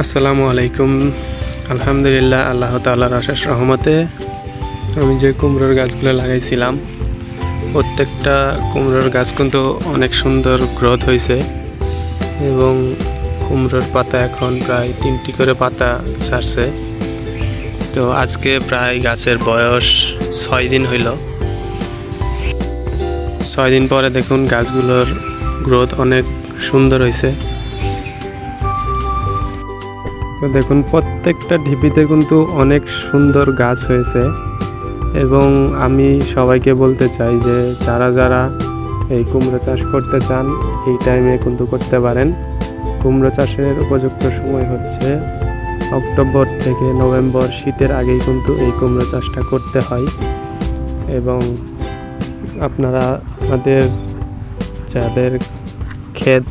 আসসালামু আলাইকুম। আলহামদুলিল্লাহ, আল্লাহ তাল্লাহর আশেষ রহমতে আমি যে কুমড়োর গাছগুলো লাগাইছিলাম, প্রত্যেকটা কুমড়োর গাছ কিন্তু অনেক সুন্দর গ্রোথ হয়েছে এবং কুমড়োর পাতা এখন প্রায় তিনটি করে পাতা ছাড়ছে। তো আজকে প্রায় গাছের বয়স ছয় দিন হইল। ছয় দিন পরে দেখুন গাছগুলোর গ্রোথ অনেক সুন্দর হয়েছে তো দেখুন, প্রত্যেকটা ঢিপিতে কিন্তু অনেক সুন্দর গাছ হয়েছে এবং আমি সবাইকে বলতে চাই যে যারা যারা এই কুমড়ো চাষ করতে চান, এই টাইমে কিন্তু করতে পারেন। কুমড়ো চাষের উপযুক্ত সময় হচ্ছে অক্টোবর থেকে নভেম্বর, শীতের আগেই কিন্তু এই কুমড়ো চাষটা করতে হয়। এবং আপনারা আমাদের যাদের ক্ষেত,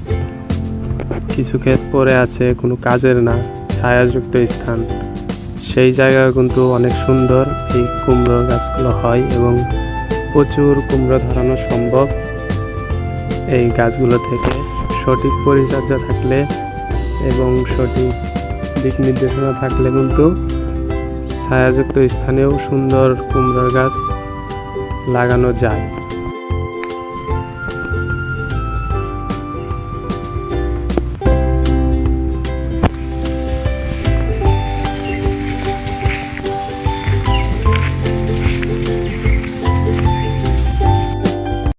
কিছু ক্ষেত পড়ে আছে, কোনো কাজের না ছায়াযুক্ত স্থান। সেই জায়গা কিন্তু অনেক সুন্দর। এই কুমড়ো গাছগুলো হয় এবং প্রচুর কুমড়ো ধরানো সম্ভব। এই গাছগুলো থেকে সঠিক পরিচর্যা থাকলে এবং সঠিক দিক নির্দেশনা থাকলে কিন্তু ছায়াযুক্ত স্থানেও সুন্দর কুমড়োর গাছ লাগানো যায়।